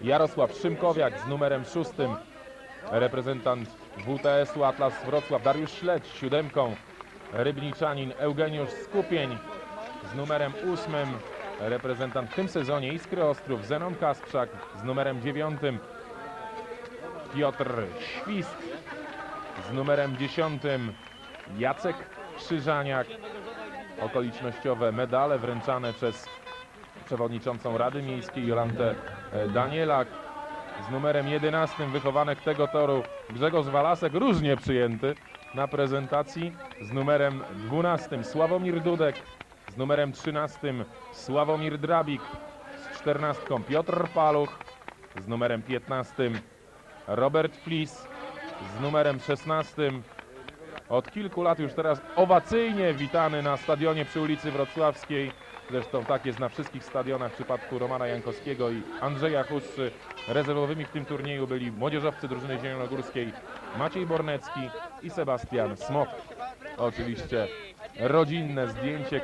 Jarosław Szymkowiak z numerem szóstym. Reprezentant WTS-u Atlas Wrocław Dariusz Śledź z siódemką. Rybniczanin Eugeniusz Skupień z numerem ósmym. Reprezentant w tym sezonie Iskry Ostrów Zenon Kasprzak z numerem dziewiątym. Piotr Świst z numerem 10 Jacek Krzyżaniak. Okolicznościowe medale wręczane przez przewodniczącą Rady Miejskiej Jolantę e, Danielak. Z numerem 11 wychowanek tego toru Grzegorz Walasek, różnie przyjęty na prezentacji. Z numerem 12 Sławomir Dudek. Z numerem 13 Sławomir Drabik. Z 14 Piotr Paluch. Z numerem 15 Robert Flis z numerem 16. Od kilku lat już teraz owacyjnie witany na stadionie przy ulicy Wrocławskiej. Zresztą tak jest na wszystkich stadionach w przypadku Romana Jankowskiego i Andrzeja Huszczy. Rezerwowymi w tym turnieju byli młodzieżowcy drużyny zielonogórskiej Maciej Bornecki i Sebastian Smok. Oczywiście rodzinne zdjęcie